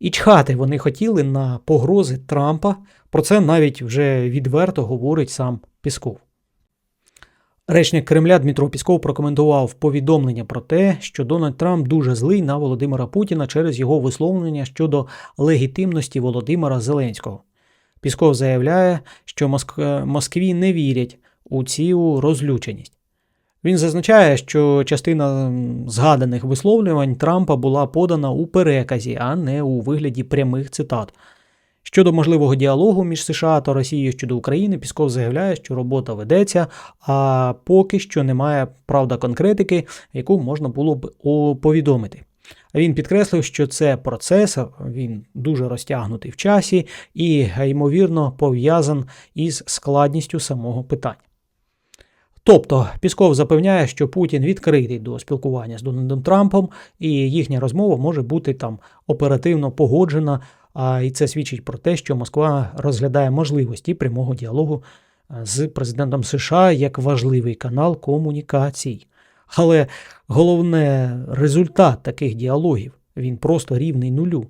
І чхати вони хотіли на погрози Трампа. Про це навіть вже відверто говорить сам Пісков. Речник Кремля Дмитро Пісков прокоментував повідомлення про те, що Дональд Трамп дуже злий на Володимира Путіна через його висловлення щодо легітимності Володимира Зеленського. Пісков заявляє, що Моск- Москві не вірять у цю розлюченість. Він зазначає, що частина згаданих висловлювань Трампа була подана у переказі, а не у вигляді прямих цитат. Щодо можливого діалогу між США та Росією щодо України, Пісков заявляє, що робота ведеться, а поки що немає правда конкретики, яку можна було б повідомити. Він підкреслив, що це процес, він дуже розтягнутий в часі і, ймовірно, пов'язан із складністю самого питання. Тобто Пісков запевняє, що Путін відкритий до спілкування з Дональдом Трампом, і їхня розмова може бути там оперативно погоджена. А і це свідчить про те, що Москва розглядає можливості прямого діалогу е, з президентом США як важливий канал комунікацій. Але головне результат таких діалогів він просто рівний нулю.